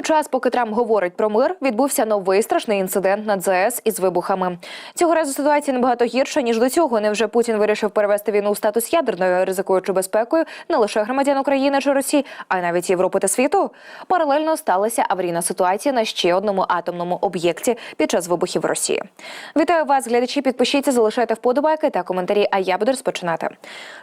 той час, поки Трамп говорить про мир, відбувся новий страшний інцидент над ЗАЕС із вибухами. Цього разу ситуація набагато гірша ніж до цього. Невже Путін вирішив перевести війну у статус ядерної, ризикуючи безпекою не лише громадян України чи Росії, а й навіть Європи та світу? Паралельно сталася аварійна ситуація на ще одному атомному об'єкті під час вибухів в Росії. Вітаю вас, глядачі. Підпишіться, залишайте вподобайки та коментарі. А я буду розпочинати.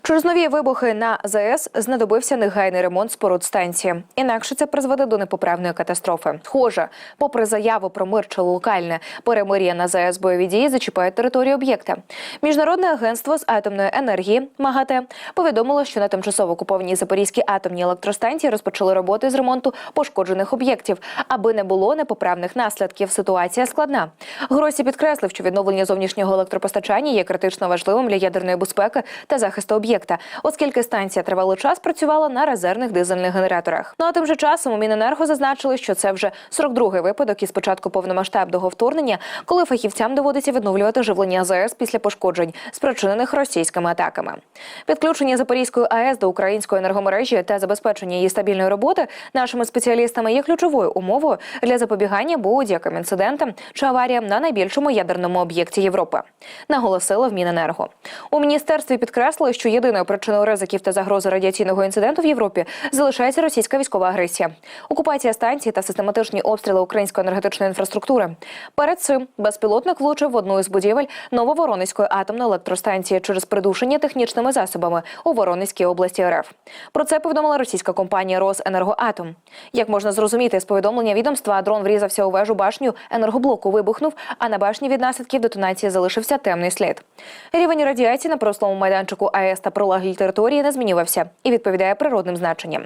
Через нові вибухи на ЗАЕС знадобився негайний ремонт споруд станції. Інакше це призведе до непоправної катастрофи. Схоже, попри заяву про мир чи локальне перемир'я на ЗАЕС бойові дії зачіпають територію об'єкта. Міжнародне агентство з атомної енергії МАГАТЕ повідомило, що на тимчасово окупованій Запорізькій атомній електростанції розпочали роботи з ремонту пошкоджених об'єктів, аби не було непоправних наслідків. Ситуація складна. Гросі підкреслив, що відновлення зовнішнього електропостачання є критично важливим для ядерної безпеки та захисту об'єкта, оскільки станція тривалий час працювала на резервних дизельних генераторах. Ну а тим же часом у Міненерго зазначили, що це вже 42-й випадок із початку повномасштабного вторгнення, коли фахівцям доводиться відновлювати живлення АЗС після пошкоджень, спричинених російськими атаками. Підключення Запорізької АЕС до української енергомережі та забезпечення її стабільної роботи нашими спеціалістами є ключовою умовою для запобігання будь-яким інцидентам чи аваріям на найбільшому ядерному об'єкті Європи. Наголосили в Міненерго. У міністерстві підкреслили, що єдиною причиною ризиків та загрози радіаційного інциденту в Європі залишається російська військова агресія, окупація станцій та систематичні обстріли української енергетичної інфраструктури. Перед цим безпілотник влучив в одну із будівель Нововоронезької атомної електростанції через придушення технічними засобами у Воронезькій області РФ. Про це повідомила російська компанія Росенергоатом. Як можна зрозуміти з повідомлення відомства, дрон врізався у вежу башню енергоблоку, вибухнув, а на башні від наслідків детонації залишився темний слід. Рівень радіації на промисловому майданчику АЕС та прилеглій території не змінювався і відповідає природним значенням.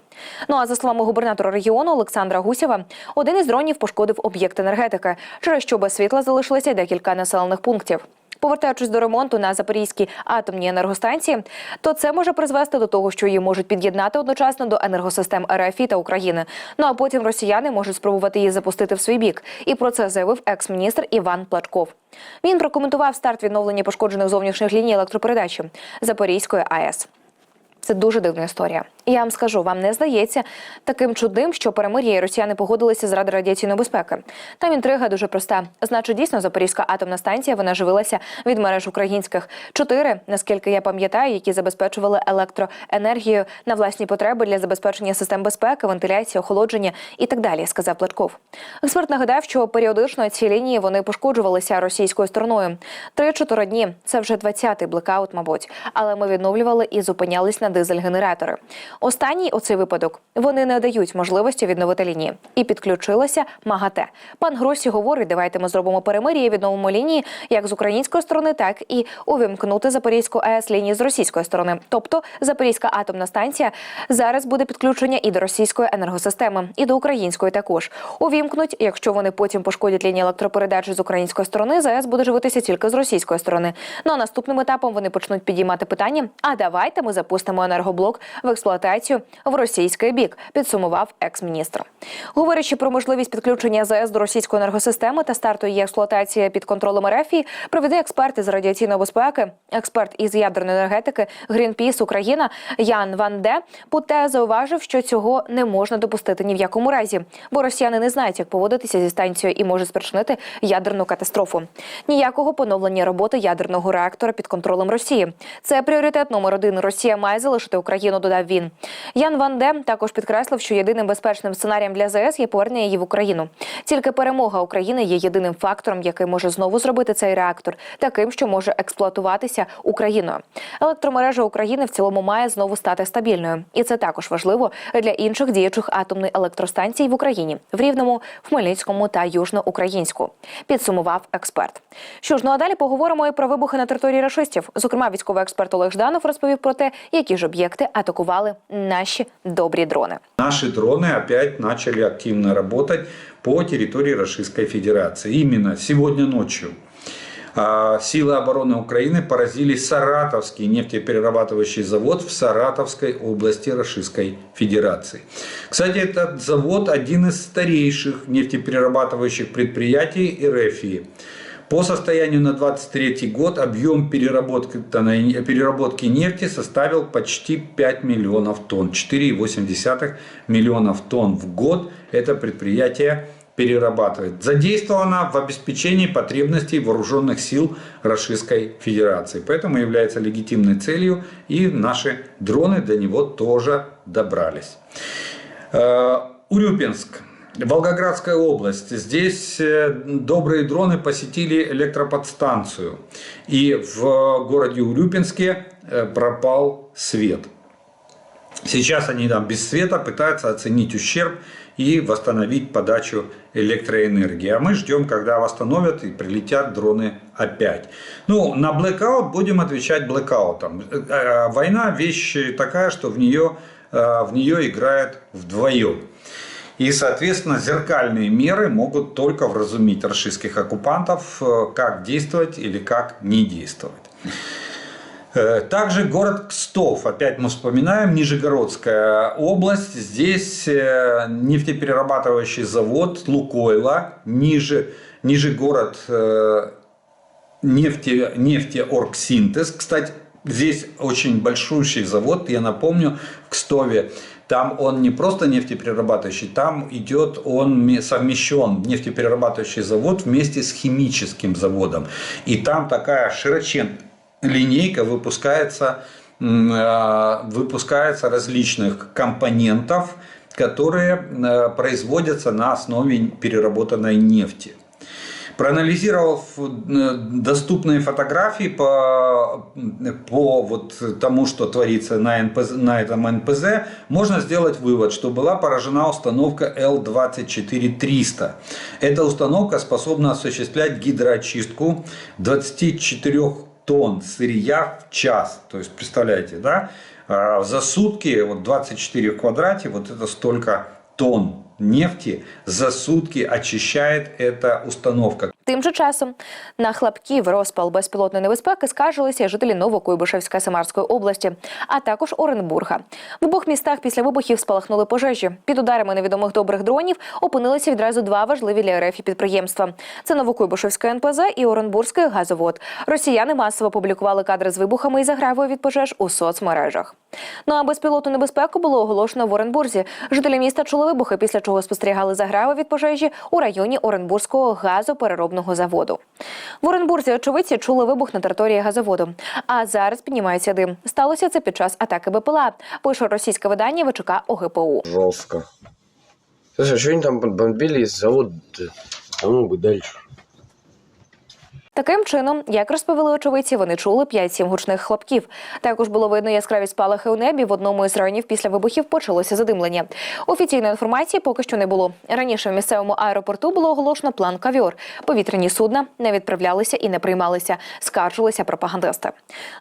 Ну а за словами губернатора регіону Олександра Гусєва, один із дронів пошкодив об'єкт енергетики, через що без світла залишилися декілька населених пунктів. Повертаючись до ремонту на Запорізькій атомній енергостанції, то це може призвести до того, що її можуть під'єднати одночасно до енергосистем РФ та України. Ну а потім росіяни можуть спробувати її запустити в свій бік. І про це заявив екс-міністр Іван Плачков. Він прокоментував старт відновлення пошкоджених зовнішніх ліній електропередачі Запорізької АЕС. Це дуже дивна історія. Я вам скажу, вам не здається таким чудним, що перемир'я і росіяни погодилися заради радіаційної безпеки. Там інтрига дуже проста. Значить, дійсно, Запорізька атомна станція вона живилася від мереж українських чотири, наскільки я пам'ятаю, які забезпечували електроенергію на власні потреби для забезпечення систем безпеки, вентиляції, охолодження і так далі. Сказав Плачков. Експерт нагадав, що періодично ці лінії вони пошкоджувалися російською стороною. Три-чотири дні це вже 20-й блекаут, мабуть. Але ми відновлювали і зупинялись на дизель-генератори. Останній оцей випадок вони не дають можливості відновити лінії. І підключилася МАГАТЕ. Пан Гросі говорить, давайте ми зробимо перемир'я відновимо лінії як з української сторони, так і увімкнути Запорізьку АЕС лінії з російської сторони. Тобто Запорізька атомна станція зараз буде підключення і до російської енергосистеми, і до української також. Увімкнуть, якщо вони потім пошкодять лінії електропередачі з української сторони, ЗАЕС буде живитися тільки з російської сторони. Ну а наступним етапом вони почнуть підіймати питання: а давайте ми запустимо енергоблок в експлуатацію в російський бік, підсумував екс-міністр. Говорячи про можливість підключення ЗАЕС до російської енергосистеми та старту її експлуатації під контролем РФ, проведе експерт із радіаційної безпеки, експерт із ядерної енергетики Greenpeace Україна Ян Ван Де Путе зауважив, що цього не можна допустити ні в якому разі, бо росіяни не знають, як поводитися зі станцією і може спричинити ядерну катастрофу. Ніякого поновлення роботи ядерного реактора під контролем Росії. Це пріоритет номер один. Росія має залишити Україну. Додав він. Ян Ван Дем також підкреслив, що єдиним безпечним сценарієм для ЗС є повернення її в Україну. Тільки перемога України є єдиним фактором, який може знову зробити цей реактор, таким, що може експлуатуватися Україною. Електромережа України в цілому має знову стати стабільною, і це також важливо для інших діючих атомних електростанцій в Україні в Рівному, в Хмельницькому та Южноукраїнську. Підсумував експерт. Що ж, ну а далі поговоримо і про вибухи на території рашистів. Зокрема, військовий експерт Олег Жданов розповів про те, які ж об'єкти атакували наші добрі дрони. Наши дроны опять начали активно работать по территории Российской Федерации. Именно сегодня ночью а, силы обороны Украины поразили Саратовский нефтеперерабатывающий завод в Саратовской области Российской Федерации. Кстати, этот завод один из старейших нефтеперерабатывающих предприятий РФИ. По состоянию на 23 год объем переработки, переработки нефти составил почти 5 миллионов тонн. 4,8 миллионов тонн в год это предприятие перерабатывает. Задействовано в обеспечении потребностей вооруженных сил Российской Федерации. Поэтому является легитимной целью и наши дроны до него тоже добрались. Э, Урюпинск. Волгоградская область. Здесь э, добрые дроны посетили электроподстанцию. И в городе Урюпинске э, пропал свет. Сейчас они там без света пытаются оценить ущерб и восстановить подачу электроэнергии. А мы ждем, когда восстановят и прилетят дроны опять. Ну, на блэкаут будем отвечать блэкаутом. Э, Война вещь такая, что в нее, в нее играет вдвоем. И, соответственно, зеркальные меры могут только вразумить российских оккупантов, э, как действовать или как не действовать. Э, Также город Кстов, опять мы вспоминаем, Нижегородская область. Здесь э, нефтеперерабатывающий завод Лукойла, ниже, ниже город нефте, нефтеоргсинтез. Кстати, здесь очень большущий завод, я напомню, в Кстове. Там он не просто нефтеперерабатывающий, там идет он ме- совмещен нефтеперерабатывающий завод вместе с химическим заводом. И там такая широченная линейка выпускается, э, выпускается различных компонентов, которые э, производятся на основе переработанной нефти. Проанализировав э, доступные фотографии по, по вот тому, что творится на, НПЗ, на этом НПЗ, можно сделать вывод, что была поражена установка Л-24300. Эта установка способна осуществлять гидроочистку 24 тонн сырья в час. То есть, представляете, да? А За сутки, вот 24 в квадрате, вот это столько тонн нефти за сутки очищает эта установка. Тим же часом на хлопків розпал безпілотної небезпеки скаржилися жителі Новокуйбишевська Самарської області, а також Оренбурга. В обох містах після вибухів спалахнули пожежі. Під ударами невідомих добрих дронів опинилися відразу два важливі для РФ підприємства: це Новокуйбишевське НПЗ і Оренбурзький газовод. Росіяни масово публікували кадри з вибухами і загравою від пожеж у соцмережах. Ну а безпілотну небезпеку було оголошено в Оренбурзі. Жителі міста чули вибухи, після чого спостерігали заграву від пожежі у районі Оренбурзького газопереробного заводу. В Оренбурзі очевидці чули вибух на території газоводу. А зараз піднімається дим. Сталося це під час атаки БПЛА. Пише російське видання ВЧК ОГПУ. Жорстко. Слушай, що что там бомбили завод? Давно би дальше. Таким чином, як розповіли очевидці, вони чули 5-7 гучних хлопків. Також було видно яскраві спалахи у небі. В одному із районів після вибухів почалося задимлення. Офіційної інформації поки що не було. Раніше в місцевому аеропорту було оголошено план кавіор. Повітряні судна не відправлялися і не приймалися. Скаржилися пропагандисти.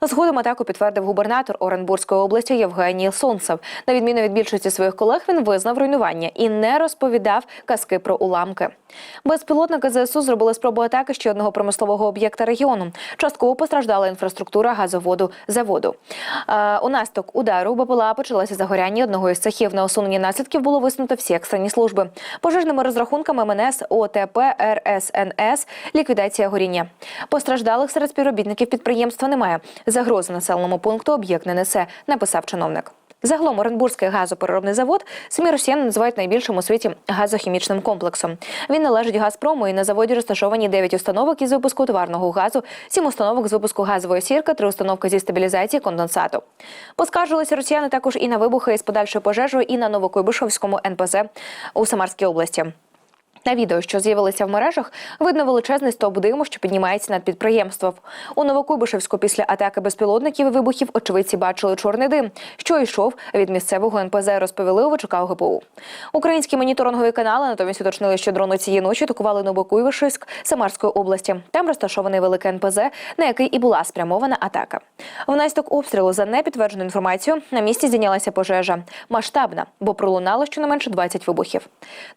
Згодом атаку підтвердив губернатор Оренбурзької області Євгеній Сонцев. На відміну від більшості своїх колег, він визнав руйнування і не розповідав казки про уламки. Безпілотники ЗСУ зробили спробу атаки ще одного промислового об'єкта регіону. Частково постраждала інфраструктура газоводу заводу. Е, у насток удару БПЛА почалося загоряння одного із цехів. На усунення наслідків було висунуто всі екстрені служби. Пожежними розрахунками МНС, ОТП, РСНС, ліквідація горіння. Постраждалих серед співробітників підприємства немає. Загрози населеному пункту об'єкт не несе, написав чиновник. Загалом Оренбурзький газопереробний завод самі росіяни називають найбільшим у світі газохімічним комплексом. Він належить Газпрому і на заводі розташовані 9 установок із випуску товарного газу, 7 установок з випуску газової сірки, 3 установки зі стабілізації конденсату. Поскаржилися росіяни також і на вибухи із подальшою пожежою, і на Новокуйбишовському НПЗ у Самарській області. На відео, що з'явилися в мережах, видно величезний стовп диму, що піднімається над підприємством. У Новокуйбишевську після атаки безпілотників і вибухів очевидці бачили чорний дим, що йшов від місцевого НПЗ, розповіли у ВЧК ОГПУ. Українські моніторингові канали натомість уточнили, що дрони цієї ночі атакували Новокуйбишевськ Самарської області. Там розташований великий НПЗ, на який і була спрямована атака. Внаслідок обстрілу за непідтверджену інформацію на місці здійнялася пожежа. Масштабна, бо пролунало щонайменше 20 вибухів.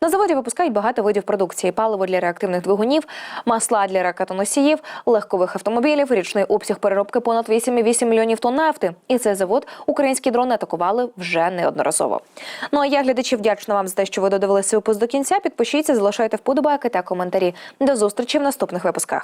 На заводі випускають багато видів продукції: паливо для реактивних двигунів, масла для ракетоносіїв, легкових автомобілів, річний обсяг переробки понад 8,8 мільйонів тонн нафти. І цей завод українські дрони атакували вже неодноразово. Ну а я глядачі вдячна вам за те, що ви додивилися випуск до кінця. Підпишіться, залишайте вподобайки та коментарі. До зустрічі в наступних випусках.